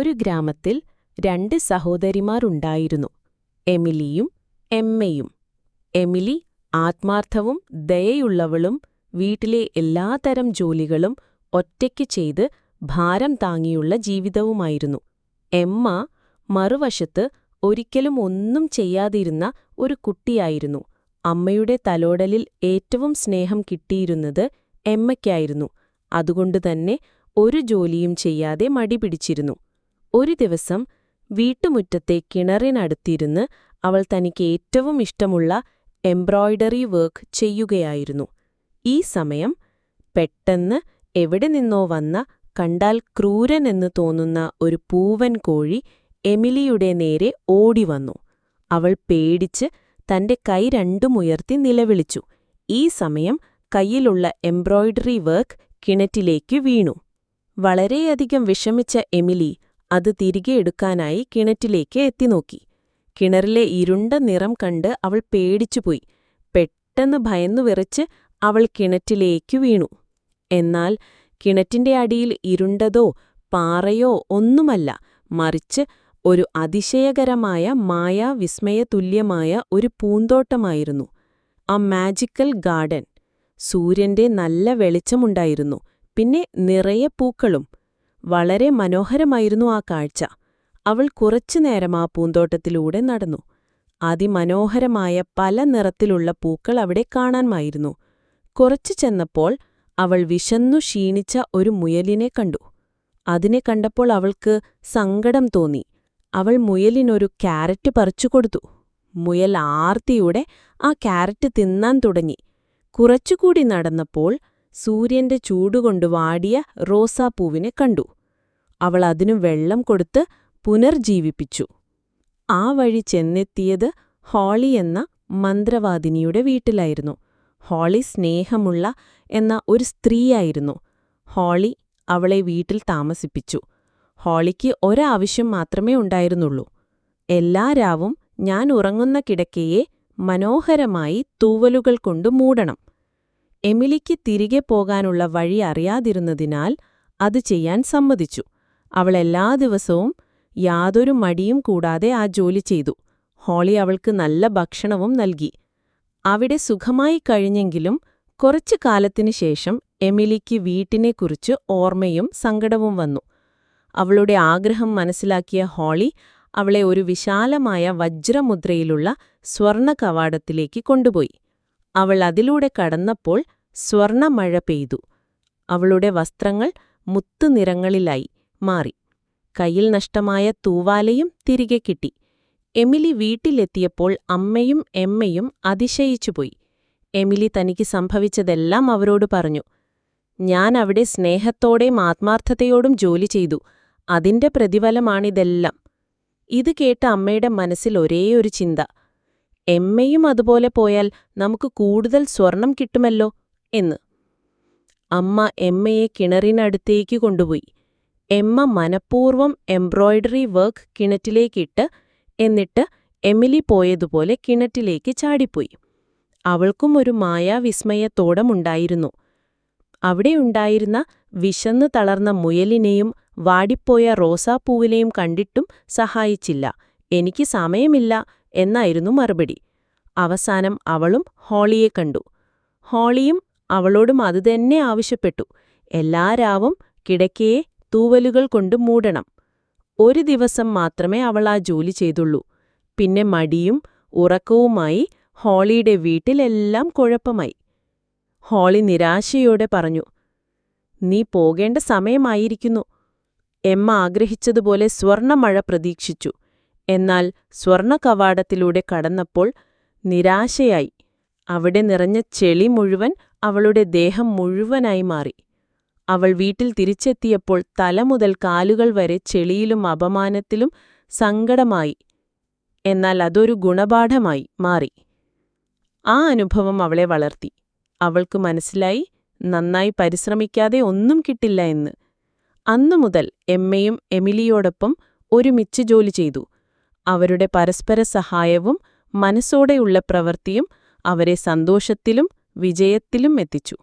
ഒരു ഗ്രാമത്തിൽ രണ്ട് സഹോദരിമാരുണ്ടായിരുന്നു. എമിലിയും എമ്മയും. എമിലി ആത്മാർത്ഥവും ദയയുള്ളവളും വീട്ടിലെ എല്ലാതരം ജോലികളും ഒറ്റയ്ക്ക് ചെയ്ത് ഭാരം താങ്ങിയുള്ള ജീവിതവുമായിരുന്നു. എമ്മ മറുവശത്ത് ഒരിക്കലും ഒന്നും ചെയ്യാതിരുന്ന ഒരു കുട്ടിയായിരുന്നു. അമ്മയുടെ തലോടലിൽ ഏറ്റവും സ്നേഹം കിട്ടിയിരുന്നത് എമ്മയ്ക്കായിരുന്നു. അതുകൊണ്ടുതന്നെ ഒരു ജോലിയും ചെയ്യാതെ മടി പിടിച്ചിരുന്നു. ഒരു ദിവസം വീട്ടുമുറ്റത്തെ കിണറിനടുത്തിരുന്ന് അവൾ തനിക്ക് ഏറ്റവും ഇഷ്ടമുള്ള എംബ്രോയ്ഡറി വർക്ക് ചെയ്യുകയായിരുന്നു. ഈ സമയം പെട്ടെന്ന് എവിടെ നിന്നോ വന്ന കണ്ടാൽ ക്രൂരനെന്ന് തോന്നുന്ന ഒരു പൂവൻ കോഴി എമിലിയുടെ നേരെ ഓടിവന്നു അവൾ പേടിച്ച് തന്റെ കൈ രണ്ടും ഉയർത്തി നിലവിളിച്ചു. ഈ സമയം കയ്യിലുള്ള എംബ്രോയ്ഡറി വർക്ക് കിണറ്റിലേക്ക് വീണു. വളരെയധികം വിഷമിച്ച എമിലി അത് തിരികെ എടുക്കാനായി കിണറ്റിലേക്ക് എത്തിനോക്കി. കിണറിലെ ഇരുണ്ട നിറം കണ്ട് അവൾ പേടിച്ചുപോയി. പെട്ടെന്ന് ഭയന്നു വിറച്ച് അവൾ കിണറ്റിലേക്കു വീണു. എന്നാൽ കിണറ്റിന്റെ അടിയിൽ ഇരുണ്ടതോ പാറയോ ഒന്നുമല്ല മറിച്ച് ഒരു അതിശയകരമായ മായാവിസ്മയതുല്യമായ ഒരു പൂന്തോട്ടമായിരുന്നു. ആ മാജിക്കൽ ഗാർഡൻ. സൂര്യന്റെ നല്ല വെളിച്ചമുണ്ടായിരുന്നു. പിന്നെ നിറയെ പൂക്കളും വളരെ മനോഹരമായിരുന്നു ആ കാഴ്ച. അവൾ കുറച്ചുനേരം ആ പൂന്തോട്ടത്തിലൂടെ നടന്നു. അതിമനോഹരമായ പല നിറത്തിലുള്ള പൂക്കൾ അവിടെ കാണാൻമായിരുന്നു. കുറച്ചു ചെന്നപ്പോൾ അവൾ വിശന്നു ക്ഷീണിച്ച ഒരു മുയലിനെ കണ്ടു. അതിനെ കണ്ടപ്പോൾ അവൾക്ക് സങ്കടം തോന്നി. അവൾ മുയലിനൊരു ക്യാരറ്റ് പറിച്ചുകൊടുത്തു മുയൽ ആർത്തിയുടെ ആ ക്യാരറ്റ് തിന്നാൻ തുടങ്ങി. കുറച്ചുകൂടി നടന്നപ്പോൾ സൂര്യന്റെ ചൂടുകൊണ്ട് വാടിയ റോസാപ്പൂവിനെ കണ്ടു. അവൾ അതിനു വെള്ളം കൊടുത്ത് പുനർജീവിപ്പിച്ചു. ആ വഴി ചെന്നെത്തിയത് ഹോളി എന്ന മന്ത്രവാദിനിയുടെ വീട്ടിലായിരുന്നു. ഹോളി സ്നേഹമുള്ള എന്ന ഒരു സ്ത്രീയായിരുന്നു. ഹോളി അവളെ വീട്ടിൽ താമസിപ്പിച്ചു. ഹോളിക്ക് ഒരാവശ്യം മാത്രമേ ഉണ്ടായിരുന്നുള്ളൂ. എല്ലാ രാവും ഞാൻ ഉറങ്ങുന്ന കിടക്കയെ മനോഹരമായി തൂവലുകൾ കൊണ്ട് മൂടണം. എമിലിക്ക് തിരികെ പോകാനുള്ള വഴി അറിയാതിരുന്നതിനാൽ അത് ചെയ്യാൻ സമ്മതിച്ചു. അവൾ എല്ലാ ദിവസവും യാതൊരു മടിയും കൂടാതെ ആ ജോലി ചെയ്തു. ഹോളി അവൾക്ക് നല്ല ഭക്ഷണവും നൽകി. അവിടെ സുഖമായി കഴിഞ്ഞെങ്കിലും കുറച്ചു കാലത്തിനു ശേഷം എമിലിക്ക് വീട്ടിനെക്കുറിച്ച് ഓർമ്മയും സങ്കടവും വന്നു. അവളുടെ ആഗ്രഹം മനസ്സിലാക്കിയ ഹോളി അവളെ ഒരു വിശാലമായ വജ്രമുദ്രയിലുള്ള സ്വർണ കവാടത്തിലേക്ക് കൊണ്ടുപോയി. അവൾ അതിലൂടെ കടന്നപ്പോൾ സ്വർണമഴ പെയ്തു. അവളുടെ വസ്ത്രങ്ങൾ മുത്തുനിറങ്ങളിലായി മാറി. കയ്യിൽ നഷ്ടമായ തൂവാലയും തിരികെ കിട്ടി. എമിലി വീട്ടിലെത്തിയപ്പോൾ അമ്മയും എമ്മയും അതിശയിച്ചുപോയി. എമിലി തനിക്ക് സംഭവിച്ചതെല്ലാം അവരോട് പറഞ്ഞു. ഞാൻ അവിടെ സ്നേഹത്തോടെയും ആത്മാർത്ഥതയോടും ജോലി ചെയ്തു. അതിന്റെ പ്രതിഫലമാണിതെല്ലാം. ഇത് കേട്ട അമ്മയുടെ മനസ്സിൽ ഒരേയൊരു ചിന്ത. എമ്മയും അതുപോലെ പോയാൽ നമുക്ക് കൂടുതൽ സ്വർണം കിട്ടുമല്ലോ എന്ന്. അമ്മ എമ്മയെ കിണറിനടുത്തേക്ക് കൊണ്ടുപോയി. എമ്മ മനഃപൂർവം എംബ്രോയ്ഡറി വർക്ക് കിണറ്റിലേക്കിട്ട് എന്നിട്ട് എമിലി പോയതുപോലെ കിണറ്റിലേക്ക് ചാടിപ്പോയി. അവൾക്കും ഒരു മായാവിസ്മയത്തോടമുണ്ടായിരുന്നു. അവിടെയുണ്ടായിരുന്ന വിശന്നു തളർന്ന മുയലിനെയും വാടിപ്പോയ റോസാപ്പൂവിനെയും കണ്ടിട്ടും സഹായിച്ചില്ല. എനിക്ക് സമയമില്ല. എന്നായിരുന്നു മറുപടി. അവസാനം അവളും ഹോളിയെ കണ്ടു. ഹോളിയും അവളോടും അതുതന്നെ ആവശ്യപ്പെട്ടു. എല്ലാ രാവും കിടക്കയെ തൂവലുകൾ കൊണ്ട് മൂടണം. ഒരു ദിവസം മാത്രമേ അവൾ ആ ജോലി ചെയ്തുള്ളൂ. പിന്നെ മടിയും ഉറക്കവുമായി ഹോളിയുടെ വീട്ടിലെല്ലാം കുഴപ്പമായി. ഹോളി നിരാശയോടെ പറഞ്ഞു നീ പോകേണ്ട സമയമായിരിക്കുന്നു. എമ്മ ആഗ്രഹിച്ചതുപോലെ സ്വർണമഴ പ്രതീക്ഷിച്ചു. എന്നാൽ സ്വർണ കവാടത്തിലൂടെ കടന്നപ്പോൾ നിരാശയായി. അവിടെ നിറഞ്ഞ ചെളി മുഴുവൻ അവളുടെ ദേഹം മുഴുവനായി മാറി. അവൾ വീട്ടിൽ തിരിച്ചെത്തിയപ്പോൾ തല മുതൽ കാലുകൾ വരെ ചെളിയിലും അപമാനത്തിലും സങ്കടമായി. എന്നാൽ അതൊരു ഗുണപാഠമായി മാറി. ആ അനുഭവം അവളെ വളർത്തി. അവൾക്ക് മനസ്സിലായി നന്നായി പരിശ്രമിക്കാതെ ഒന്നും കിട്ടില്ല എന്ന്. അന്നുമുതൽ എമ്മയും എമിലിയോടൊപ്പം ഒരുമിച്ച് ജോലി ചെയ്തു. അവരുടെ പരസ്പര സഹായവും മനസ്സോടെയുള്ള പ്രവൃത്തിയും അവരെ സന്തോഷത്തിലും വിജയത്തിലും എത്തിച്ചു.